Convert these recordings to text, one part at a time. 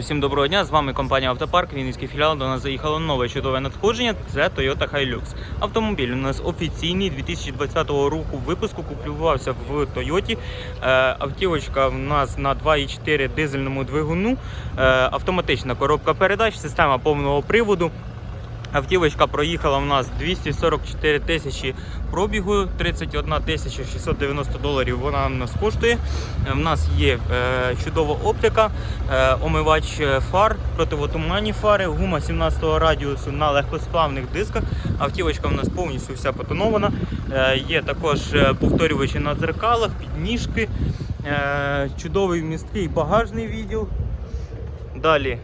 Всім доброго дня, з вами компанія Автопарк, Вінницький філіал. До нас заїхало нове чудове надходження. Це Toyota Hilux. Автомобіль у нас офіційний 2020 року випуску куплювався в Toyota. Е, Автівочка у нас на 2,4 дизельному двигуну, е, автоматична коробка передач, система повного приводу. Автівочка проїхала у нас 244 тисячі пробігу, 31 тисяча 690 доларів вона у нас коштує. Е, В нас є е, чудова оптика, е, омивач е, фар, противотуманні фари, гума 17 радіусу на легкосплавних дисках. Автівочка у нас повністю вся потонована. Е, є також е, повторювачі на дзеркалах, підніжки, е, чудовий місткий багажний відділ. Далі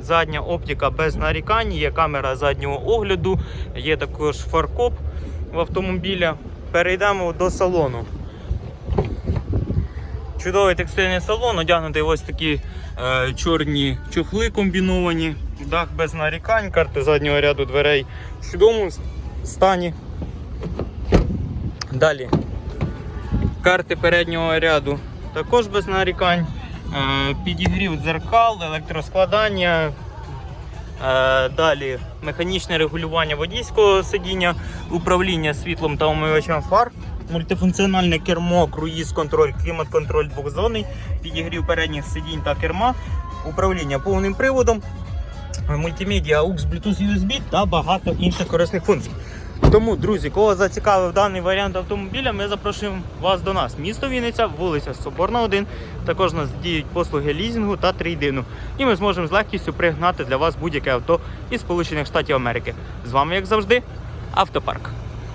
задня оптика без нарікань, є камера заднього огляду, є також фаркоп в автомобіля. Перейдемо до салону. Чудовий текстильний салон, одягнутий ось такі е, чорні чохли комбіновані, дах без нарікань, карти заднього ряду дверей в чудовому стані. Далі карти переднього ряду також без нарікань. Е, Підігрів дзеркал, електроскладання. Е, Далі механічне регулювання водійського сидіння, управління світлом та омивачем фар, мультифункціональне кермо, круїз-контроль, клімат-контроль двохзонний, підігрів передніх сидінь та керма, управління повним приводом, мультимедіа, AUX, Bluetooth, USB та багато інших корисних функцій. Тому, друзі, кого зацікавив даний варіант автомобіля, ми запрошуємо вас до нас. Місто Вінниця, вулиця Соборна, 1. Також нас діють послуги лізінгу та трейдину. І ми зможемо з легкістю пригнати для вас будь-яке авто із Сполучених Штатів Америки. З вами, як завжди, автопарк.